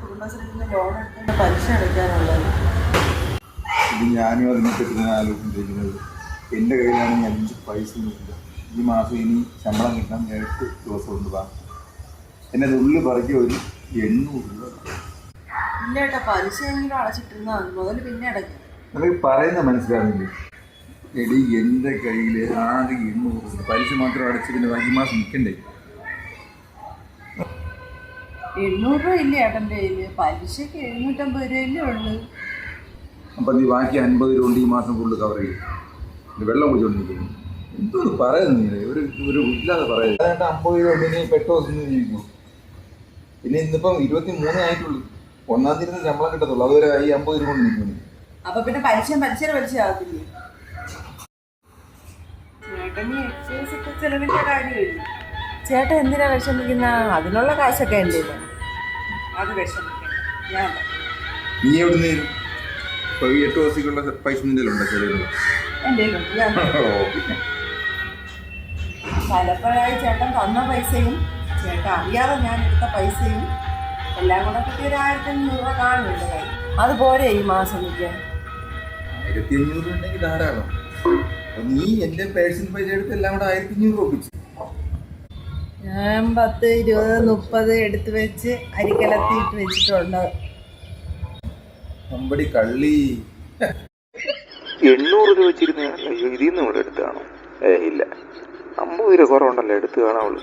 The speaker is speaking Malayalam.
കുടുംബശ്രീയിൽ ലോൺ കയ്യിലാണെങ്കിൽ അഞ്ച് പൈസ ഈ മാസം ഇനി ശമ്പളം കിട്ടാൻ എട്ട് ദിവസം ഉണ്ട് എന്നെ ഉള്ളിൽ പറക്കി ഒരു എണ്ണൂറ് രൂപ. ഇല്ല ചേട്ടാ പലിശ എങ്കിലും അടച്ചിട്ടിരുന്നാൽ മതി. മുതൽ പിന്നെ അടയ്ക്കും. നിനക്ക് പറയുന്ന മനസ്സിലാകുന്നില്ലേ എടി എന്റെ കയ്യിൽ ആകെ എണ്ണൂറ് രൂപ. പലിശ മാത്രം അടച്ച് പിന്നെ ഈ മാസം നിൽക്കണ്ടേ? എണ്ണൂറ് രൂപ ഇല്ല ഏട്ടന്റെ കയ്യിൽ പലിശക്ക് എഴുന്നൂറ്റമ്പത് രൂപയല്ലേ ഉള്ളു. അപ്പം നീ ബാക്കി അൻപത് രൂപ കൊണ്ട് ഈ മാസം ഫുള്ള് കവർ ചെയ്യും. വെള്ളം കുടിച്ചോണ്ട് എന്തോ പറയുന്നു നീ? ഒരു ഒരു ഇല്ലാതെ പറയുന്നത്. അമ്പത് രൂപ കൊണ്ട് ഇനി പെട്ടോ ജീവിക്കും പിന്നെ ഇന്നിപ്പം ഇരുപത്തി മൂന്നേ ആയിട്ടുള്ളൂ. ഒന്നാം തീയതി ശമ്പളം കിട്ടത്തുള്ളൂ. അതുവരെ ഈ അമ്പത് രൂപ കൊണ്ട് നിൽക്കുന്നു. അപ്പൊ പിന്നെ പലിശ പലിശയുടെ പലിശ ആകത്തില്ലേ ചെലവിന്റെ കാര്യമില്ല ചേട്ടൻ എന്തിനാ വിഷമിക്കുന്ന? അതിനുള്ള കാശൊക്കെ എന്റെ അത് വിഷമിക്കണം ഞാൻ നീ എവിടെ നിന്ന് ഇപ്പോൾ ഈ എട്ട് ദിവസത്തേക്കുള്ള പൈസ നിന്റെ ഉണ്ടോ ചെറിയ എന്റെ പലപ്പോഴായി ചേട്ടൻ തന്ന പൈസയും ചേട്ടൻ അറിയാതെ ഞാൻ എടുത്ത പൈസയും എല്ലാം കൂടെ കിട്ടിയ ഒരു ആയിരത്തി അഞ്ഞൂറ് രൂപ കാണുന്നുണ്ട് കയ്യിൽ. അത് പോരെ ഈ മാസം ആയിരത്തി അഞ്ഞൂറ് ഉണ്ടെങ്കിൽ ധാരാളം. നീ എന്റെ പേഴ്സൺ പൈസ എടുത്ത് എല്ലാം കൂടെ ആയിരത്തി അഞ്ഞൂറ് രൂപ ഒപ്പിച്ചു. ഞാൻ പത്ത് ഇരുപത് മുപ്പത് എടുത്ത് വെച്ച് അരിക്കലത്തിയിട്ട് വെച്ചിട്ടുണ്ട്. അമ്പടി കള്ളി. എണ്ണൂറ് രൂപ വെച്ചിരുന്ന ഇതിൽ നിന്ന് ഇവിടെ എടുത്താണോ ഏ ഇല്ല. അമ്പത് രൂപ കുറവുണ്ടല്ലോ എടുത്ത് കാണാവുള്ളൂ.